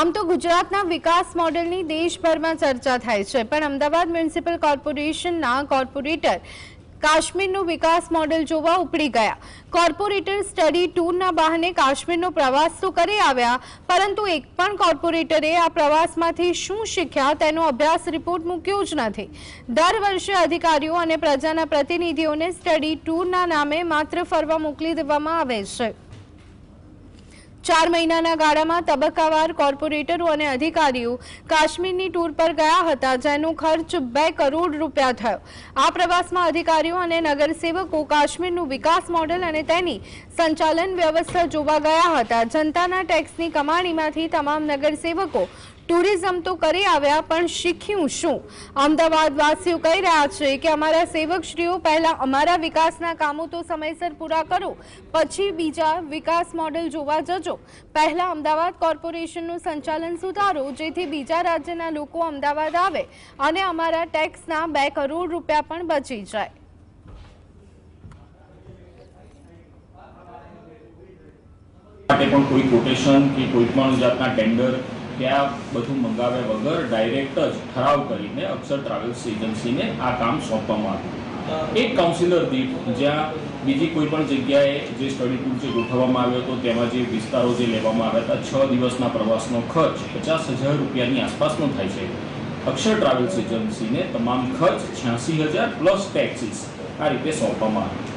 આમ તો ગુજરાતના વિકાસ મોડેલની દેશભરમાં ચર્ચા થાય છે, પણ અમદાવાદ મ્યુનિસિપલ કોર્પોરેશનના કોર્પોરેટર કાશ્મીરનું વિકાસ મોડેલ જોવા ઉપડી ગયા. કોર્પોરેટર સ્ટડી ટૂરના બહાને કાશ્મીરનો પ્રવાસ તો કરી આવ્યા, પરંતુ એક પણ કોર્પોરેટરે આ પ્રવાસમાંથી શું શીખ્યા તેનો અભ્યાસ રિપોર્ટ મૂક્યો જ નથી. દર વર્ષે અધિકારીઓ અને પ્રજાના પ્રતિનિધિઓને સ્ટડી ટૂરના નામે માત્ર ફરવા મોકલી દેવામાં આવે છે. ચાર મહિનાના ગાળામાં તબક્કાવાર કોર્પોરેટરો અને અધિકારીઓ કાશ્મીરની ટૂર પર ગયા હતા, જેનો ખર્ચ બે કરોડ રૂપિયા થયો. આ પ્રવાસમાં અધિકારીઓ અને નગરસેવકો કાશ્મીરનું વિકાસ મોડેલ અને તેની સંચાલન વ્યવસ્થા જોવા ગયા હતા. જનતાના ટેક્સની કમાણીમાંથી તમામ નગરસેવકો ટુરિઝમ તો કરી આવ્યા, પણ શીખ્યું શું? અમદાવાદ વાસીઓ કહી રહ્યા છે કે અમારા સેવકશ્રીઓ પહેલાં અમારા વિકાસના કામો તો સમયસર પૂરા કરો, પછી બીજા વિકાસ મોડેલ જોવા જજો. પહેલાં અમદાવાદ કોર્પોરેશનનું સંચાલન સુધારો, જેથી બીજા રાજ્યના લોકો અમદાવાદ આવે અને અમારા ટેક્સના બે કરોડ રૂપિયા પણ બચી જાય. માટે પણ કોઈ કોટેશન કે કોઈ પણ જાતના ટેન્ડર આ બધું મંગાવ્યા વગર ડાયરેક્ટ જ ઠરાવ કરીને અક્ષર ટ્રાવેલ્સ એજન્સીને આ કામ સોંપવામાં આવ્યું. એક કાઉન્સિલર દીઠ જ્યાં બીજી કોઈ પણ જગ્યાએ જે સ્ટડી ટૂર જે ગોઠવવામાં આવ્યો હતો તેમાં જે વિસ્તારો જે લેવામાં આવ્યા હતા છ દિવસના પ્રવાસનો ખર્ચ પચાસ હજાર રૂપિયાની આસપાસનો થાય છે. અક્ષર ટ્રાવેલ્સ એજન્સીને તમામ ખર્ચ છ્યાસી હજાર પ્લસ ટેક્સીસ આ રીતે સોંપવામાં આવ્યો.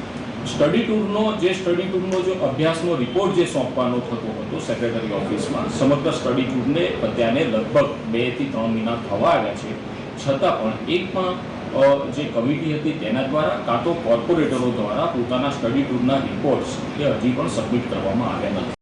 સ્ટડી ટૂરનો, જે સ્ટડી ટૂરનો જો અભ્યાસનો રિપોર્ટ જે સોંપવાનો થતો હતો સેક્રેટરી ઓફિસમાં સમગ્ર સ્ટડી ટૂરને અત્યારે લગભગ બેથી ત્રણ મહિના થવા આવ્યા છે. છતાં પણ એક પણ જે કમિટી હતી તેના દ્વારા કાં તો કોર્પોરેટરો દ્વારા પોતાના સ્ટડી ટૂરના રિપોર્ટ્સ એ હજી પણ સબમિટ કરવામાં આવ્યા નથી.